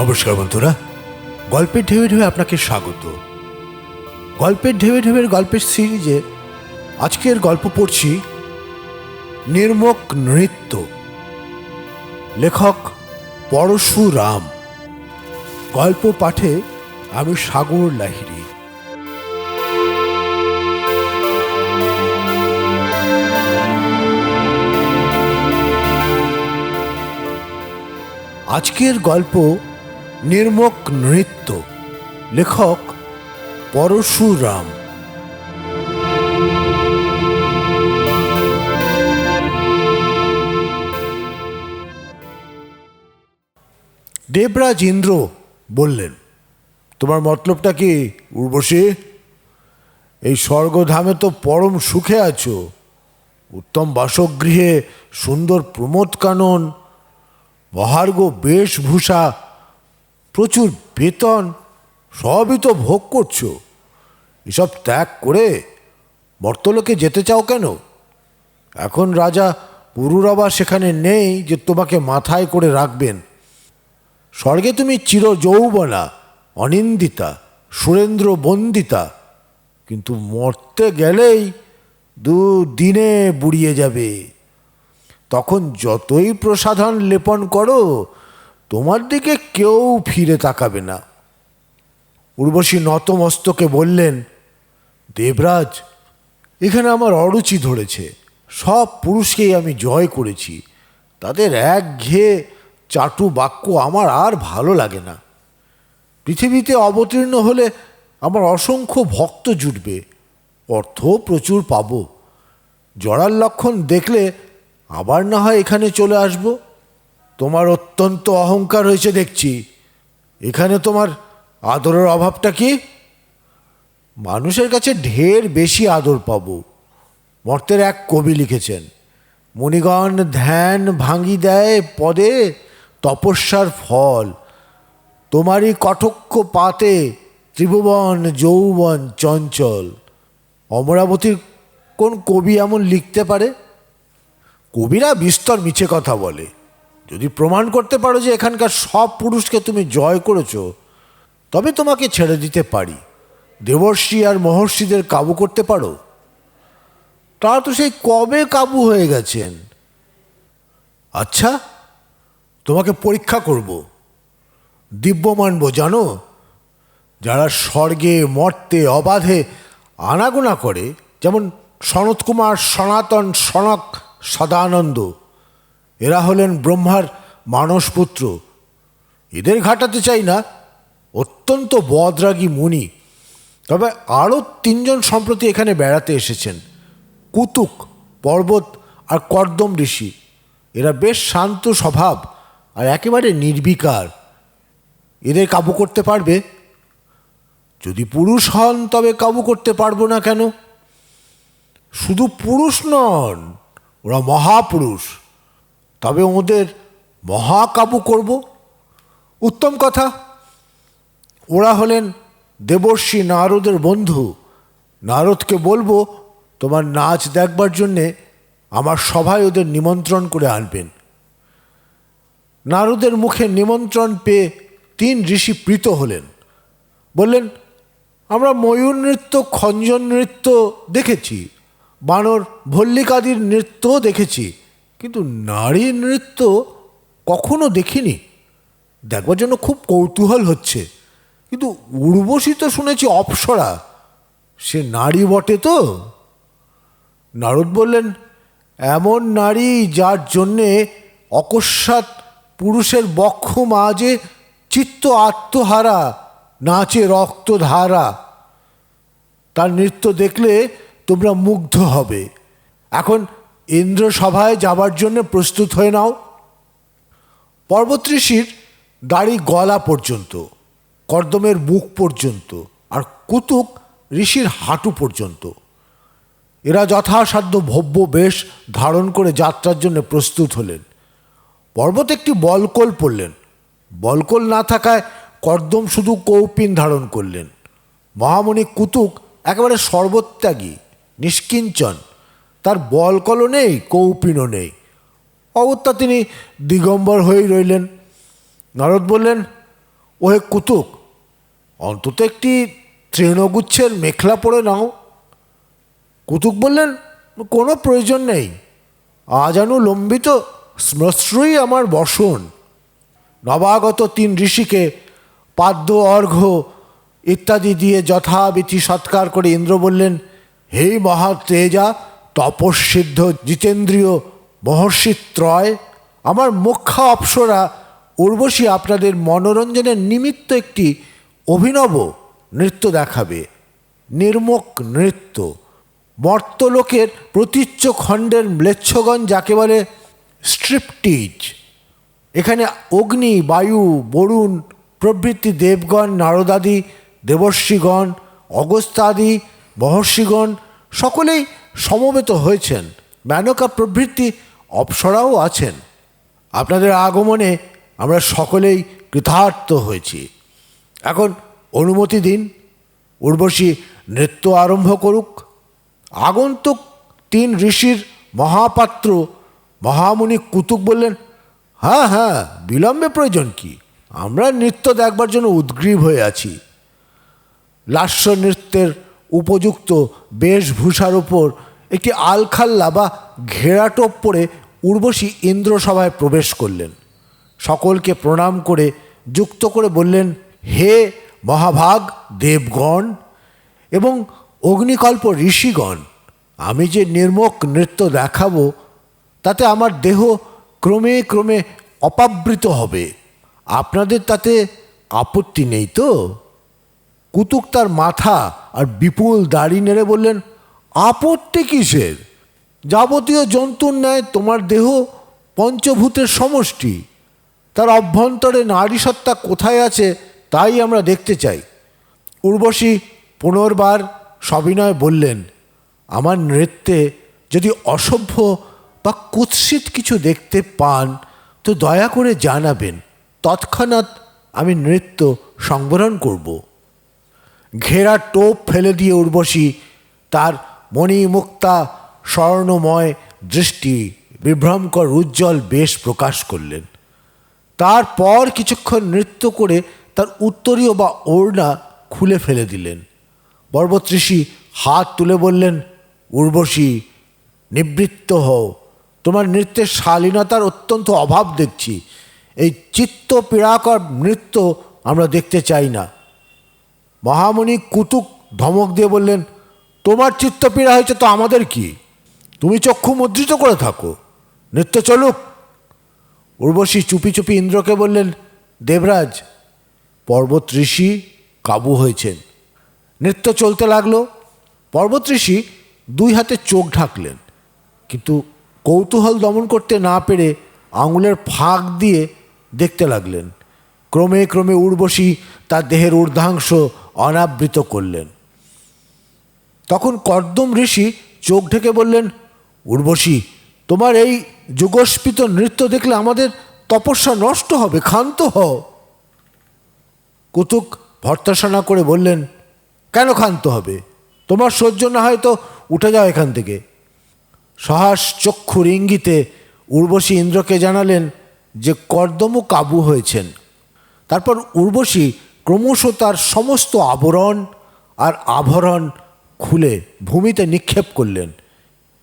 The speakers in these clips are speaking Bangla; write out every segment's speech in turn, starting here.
নমস্কার বন্ধুরা। গল্পের ঢেউ ঢেউে আপনাকে স্বাগত। গল্পের ঢেউ ঢেউয়ের গল্পের সিরিজে আজকের গল্প পড়ছি নির্মক নৃত্য। লেখক পরশুরাম। গল্প পাঠে আমি সাগর লাহিড়ী। আজকের গল্প নির্মক নৃত্য, লেখক পরশুরাম। দেবরাজ ইন্দ্র বললেন, তোমার মতলবটা কি, উর্বশী? এই স্বর্গধামে তো পরম সুখে আছো। উত্তম বাসগৃহে সুন্দর প্রমোদ কানন মহার্ঘ বেশভূষা প্রচুর বেতন, সবই তো ভোগ করছ। এসব ত্যাগ করে মর্তলোকে যেতে চাও কেন? এখন রাজা পুরুরবা সেখানে নেই যে তোমাকে মাথায় করে রাখবেন। স্বর্গে তুমি চির যৌবনা, অনিন্দিতা, সুরেন্দ্র বন্দিতা, কিন্তু মরতে গেলেই দু দিনে বুড়িয়ে যাবে। তখন যতই প্রসাধন লেপন করো তোমার দিকে কেউ ফিরে তাকাবে না। উর্বশী নতমস্তকে বললেন, দেবরাজ, এখানে আমার অরুচি ধরেছে। সব পুরুষকেই আমি জয় করেছি। তাদের এক ঘেয়ে চাটু বাক্য আমার আর ভালো লাগে না। পৃথিবীতে অবতীর্ণ হলে আমার অসংখ্য ভক্ত জুটবে। অর্থ প্রচুর পাবো। জড়ার লক্ষণ দেখলে আবার না হয় এখানে চলে আসব। তোমার অত্যন্ত অহংকার হয়েছে দেখছি। এখানে তোমার আদরের অভাবটা কি? মানুষের কাছে ঢের বেশি আদর পাব। মর্তের এক কবি লিখেছেন মণিগণ ধ্যান ভাঙি দেয় পদে তপস্যার ফল। তোমারই কটক্ষ পাতে ত্রিভুবন যৌবন চঞ্চল। অমরাবতীর কোন কবি এমন লিখতে পারে? কবিরা বিস্তর মিছে কথা বলে। যদি প্রমাণ করতে পারো যে এখানকার সব পুরুষকে তুমি জয় করেছ, তবে তোমাকে ছেড়ে দিতে পারি। দেবর্ষি আর মহর্ষিদের কাবু করতে পারো? তারা তো সেই কবে কাবু হয়ে গেছেন? আচ্ছা তোমাকে পরীক্ষা করব। দিব্য মানব জানো, যারা স্বর্গে, মর্তে, অবাধে আনাগোনা করে, যেমন সনৎকুমার, সনাতন, সনক, সদানন্দ এরা হলেন ব্রহ্মার মানসপুত্র। এদের ঘাটাতে চাই না, অত্যন্ত বদরাগী মুনি। তবে আরও তিনজন সম্প্রতি এখানে বেড়াতে এসেছেন, কুতুক, পর্বত আর কর্দম ঋষি। এরা বেশ শান্ত স্বভাব আর একেবারে নির্বিকার। এদের কাবু করতে পারবে? যদি পুরুষ হন তবে কাবু করতে পারব না কেন? শুধু পুরুষ নন, ওরা মহাপুরুষ। তবে ওদের মহাকাবু করব। উত্তম কথা, ওরা হলেন দেবর্ষি নারদের বন্ধু। নারদকে বলব, তোমার নাচ দেখবার জন্যে আমার সভায় ওদের নিমন্ত্রণ করে আনবেন। নারদের মুখে নিমন্ত্রণ পেয়ে তিন ঋষি প্রীত হলেন। বললেন, আমরা ময়ূর নৃত্য, খঞ্জন নৃত্য দেখেছি, বানর ভল্লিকাদির নৃত্যও দেখেছি। কিন্তু নারী নৃত্য কখনো দেখিনি। দেখবার জন্য খুব কৌতূহল হচ্ছে। কিন্তু উর্বশী তো শুনেছি অপসরা। সে নারী বটে তো। নারদ বললেন, এমন নারী যার জন্যে অকস্মাৎ পুরুষের বক্ষ মাঝে চিত্ত আত্মহারা, নাচে রক্তধারা। তার নৃত্য দেখলে তোমরা মুগ্ধ হবে। এখন ইন্দ্র সভায় যাবার জন্য প্রস্তুত হয়ে নাও। পর্বত ঋষির দাড়ি গলা পর্যন্ত, কর্দমের মুখ পর্যন্ত আর কুতুক ঋষির হাঁটু পর্যন্ত। এরা যথাসাধ্য ভব্য বেশ ধারণ করে যাত্রার জন্য প্রস্তুত হলেন। পর্বত একটি বলকল পড়লেন। বলকল না থাকায় কর্দম শুধু কৌপিন ধারণ করলেন। মহামণি কুতুক একেবারে সর্বত্যাগী, নিষ্কিঞ্চন। তার বলকলও নেই, কৌপিনও নেই। অগত্যা তিনি দিগম্বর হয়েই রইলেন। নারদ বললেন, ওহে কুতুক অন্তত একটি তৃণগুচ্ছের মেখলা পরে নাও। কুতুক বললেন, কোনো প্রয়োজন নেই। আজানু লম্বিত শ্মশ্রুই আমার বসন। নবাগত তিন ঋষিকে পাদ্য, অর্ঘ্য ইত্যাদি দিয়ে যথাবিধি সৎকার করে ইন্দ্র বললেন, হে মহাতেজা তপস্বিদ্ধ জিতেন্দ্রীয় মহর্ষি ত্রয়, আমার মুখ্যা অপ্সরা উর্বশী আপনাদের মনোরঞ্জনের নিমিত্ত একটি অভিনব নৃত্য দেখাবে। নির্মক নৃত্য। মর্তলোকের প্রতীচ্য খণ্ডের ম্লেচ্ছগণ যাকে বলে স্ট্রিপটিজ। এখানে অগ্নি, বায়ু, বরুণ, প্রভৃতি দেবগণ, নারদাদি, দেবর্ষিগণ, অগস্তাদি, মহর্ষিগণ, সকলেই সমবেত হয়েছেন। মেনকা প্রভৃতি অপ্সরাও আছেন। আপনাদের আগমনে আমরা সকলেই কৃতার্থ হয়েছি। এখন অনুমতি দিন, উর্বশী নৃত্য আরম্ভ করুক। আগন্তুক তিন ঋষির মহাপাত্র মহামুনি কুতুক বললেন হ্যাঁ হ্যাঁ বিলম্বে প্রয়োজন কি? আমরা নৃত্য দেখবার জন্য উদ্গ্রীব হয়ে আছি। লাস্য নৃত্যের উপযুক্ত বেশভূষার উপর একটি আলখাল্লা বা ঘেরাটোপ পরে উর্বশী ইন্দ্রসভায় প্রবেশ করলেন। সকলকে প্রণাম করে যুক্ত করে বললেন, হে মহাভাগ দেবগণ এবং অগ্নিকল্প ঋষিগণ, আমি যে নির্মক নৃত্য দেখাবো, তাতে আমার দেহ ক্রমে ক্রমে অপাবৃত হবে। আপনাদের তাতে আপত্তি নেই তো? কুতুক তার মাথা আর বিপুল দাড়ি নেড়ে বললেন, আপত্তি কিসের? যাবতীয় জন্তুর ন্যায় তোমার দেহ পঞ্চভূতের সমষ্টি। তার অভ্যন্তরে নারী সত্তা কোথায় আছে তাই আমরা দেখতে চাই। উর্বশী পুনর্বার সবিনয় বললেন, আমার নৃত্যে যদি অসভ্য বা কুৎসিত কিছু দেখতে পান, তো দয়া করে জানাবেন, তৎক্ষণাৎ আমি নৃত্য সংবরণ করব। ঘেরা টোপ ফেলে দিয়ে উর্বশী, তার মণিমুক্তা স্বর্ণময় দৃষ্টি বিভ্রমকর উজ্জ্বল বেশ প্রকাশ করলেন। তারপর কিছুক্ষণ নৃত্য করে তার উত্তরীয় বা ওড়না খুলে ফেলে দিলেন। পর্বত ঋষি হাত তুলে বললেন, উর্বশী, নিবৃত্ত হও। তোমার নৃত্যের শালীনতার অত্যন্ত অভাব দেখছি। এই চিত্ত পীড়াকর নৃত্য আমরা দেখতে চাই না। মহামণি কুতুক ধমক দিয়ে বললেন, তোমার চিত্ত পীড়া হয়েছে তো আমাদের কি? তুমি চক্ষু মুদ্রিত করে থাকো। নৃত্য চলুক। উর্বশী চুপি চুপি ইন্দ্রকে বললেন, দেবরাজ, পর্বত ঋষি কাবু হয়েছেন। নৃত্য চলতে লাগল। পর্বত ঋষি দুই হাতে চোখ ঢাকলেন। কিন্তু কৌতূহল দমন করতে না পেরে আঙুলের ফাঁক দিয়ে দেখতে লাগলেন। ক্রমে ক্রমে উর্বশী তার দেহের ঊর্ধ্বাংশ অনাবৃত করলেন। তখন কর্দম ঋষি চোখ ঢেকে বললেন, উর্বশী, তোমার এই যুগস্পিত নৃত্য দেখলে আমাদের তপস্যা নষ্ট হবে, ক্ষান্ত হও। কুতুক ভর্তাসনা করে বললেন, কেন ক্ষান্ত হবে? তোমার সহ্য না হয় তো উঠে যাও এখান থেকে। সহাস চক্ষুর ইঙ্গিতে উর্বশী ইন্দ্রকে জানালেন যে কর্দমও কাবু হয়েছেন। তারপর উর্বশী ক্রমশ তার সমস্ত আবরণ আর আভরণ খুলে ভূমিতে নিক্ষেপ করলেন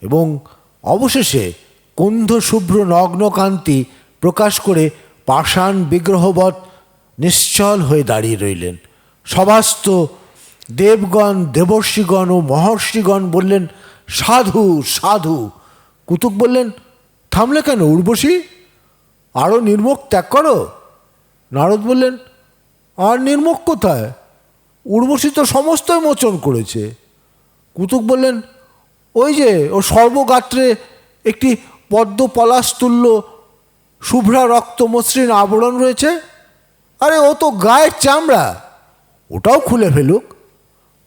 এবং অবশেষে কুন্ধ শুভ্র নগ্নকান্তি প্রকাশ করে পাষাণ বিগ্রহবৎ নিশ্চল হয়ে দাঁড়িয়ে রইলেন। সবাস্ত দেবগণ, দেবর্ষিগণ ও মহর্ষিগণ বললেন, সাধু সাধু। কুতুক বললেন, থামলে কেন উর্বশী? আরও নির্মুখ ত্যাগ করো? নারদ বললেন আর নির্মুখ কোথায়? উর্বশী তো সমস্তই মোচন করেছে। কুতুক বললেন, ওই যে, ও সর্বগাত্রে একটি পদ্ম পলাশ তুল্য শুভ্রা রক্ত মসৃণ আবরণ রয়েছে। আরে, ও তো গায়ের চামড়া। ওটাও খুলে ফেলুক।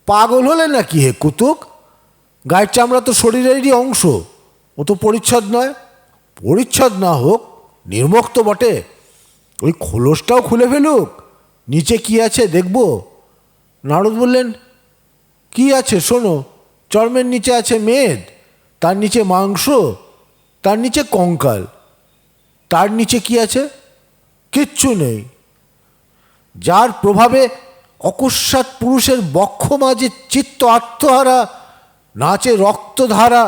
পাগল হলে নাকি হে কুতুক গায়ের চামড়া তো শরীরেরই অংশ। ও তো পরিচ্ছদ নয়। পরিচ্ছদ না হোক নির্মুখ তো বটে। ওই খোলসটাও খুলে ফেলুক। নিচে কি আছে দেখব? নারদ বললেন, কি আছে শোনো, চর্মের নিচে আছে মেদ, তার নিচে মাংস, তার নিচে কঙ্কাল, তার নিচে কি আছে? কিচ্ছু নেই। যার প্রভাবে অকস্মাৎ পুরুষের বক্ষ মাঝে চিত্ত আত্মহারা, নাচে রক্তধারা,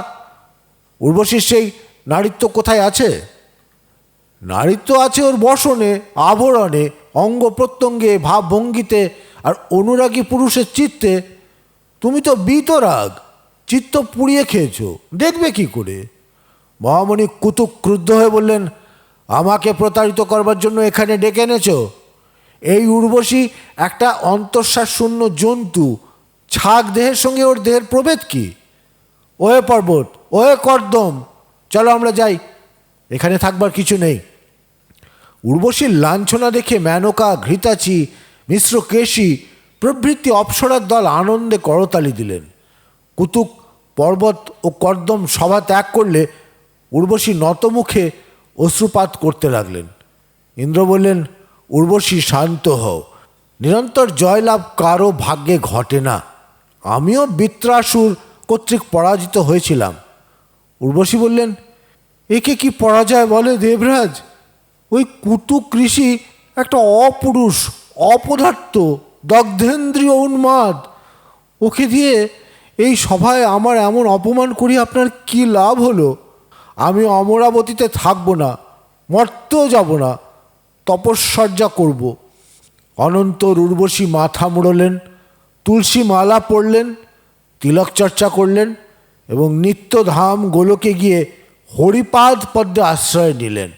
উর্বশীর সেই নারীত্ব কোথায় আছে? নারীত্ব আছে ওর বসনে, আভরণে, অঙ্গ প্রত্যঙ্গে ভাবভঙ্গিতে আর অনুরাগী পুরুষের চিত্তে। তুমি তো বিতরাগ, চিত্ত পুড়িয়ে খেয়েছো, দেখবে কি করে? মহামণি কুতুক ক্রুদ্ধ হয়ে বললেন, আমাকে প্রতারিত করবার জন্য এখানে ডেকে এনেছো? এই উর্বশী একটা অন্তঃশ্বাস শূন্য জন্তু, ছাগ দেহের সঙ্গে ওর দেহের প্রভেদ কি? ওয়ে পর্বত ওয়ে কর্দম, চলো আমরা যাই, এখানে থাকবার কিছু নেই। উর্বশীর লাঞ্ছনা দেখে মেনকা ঘৃতাচি, মিশ্র কেশি প্রভৃতি অপ্সরার দল আনন্দে করতালি দিলেন। কুতুক, পর্বত ও কর্দম সভা ত্যাগ করলে উর্বশী নতমুখে অশ্রুপাত করতে লাগলেন। ইন্দ্র বললেন, উর্বশী, শান্ত হও। নিরন্তর জয়লাভ কারও ভাগ্যে ঘটে না। আমিও বৃত্রাসুর কর্তৃক পরাজিত হয়েছিলাম। উর্বশী বললেন, একে কি পরাজয় বলে দেবরাজ? ওই কুতুক ঋষি একটা অপুরুষ, অপদার্থ, দগ্ধেন্দ্রীয় উন্মাদ। ওকে দিয়ে এই সভায় আমার এমন অপমান করি আপনার কি লাভ হলো? আমি অমরাবতীতে থাকব না মরতেও যাব না, তপস্যর্যা করব। অনন্তর উর্বশী মাথা মুড়লেন, তুলসী মালা পরলেন তিলক চর্চা করলেন এবং নিত্যধাম গোলকে গিয়ে হরিপাদ পদ্মে আশ্রয় নিলেন।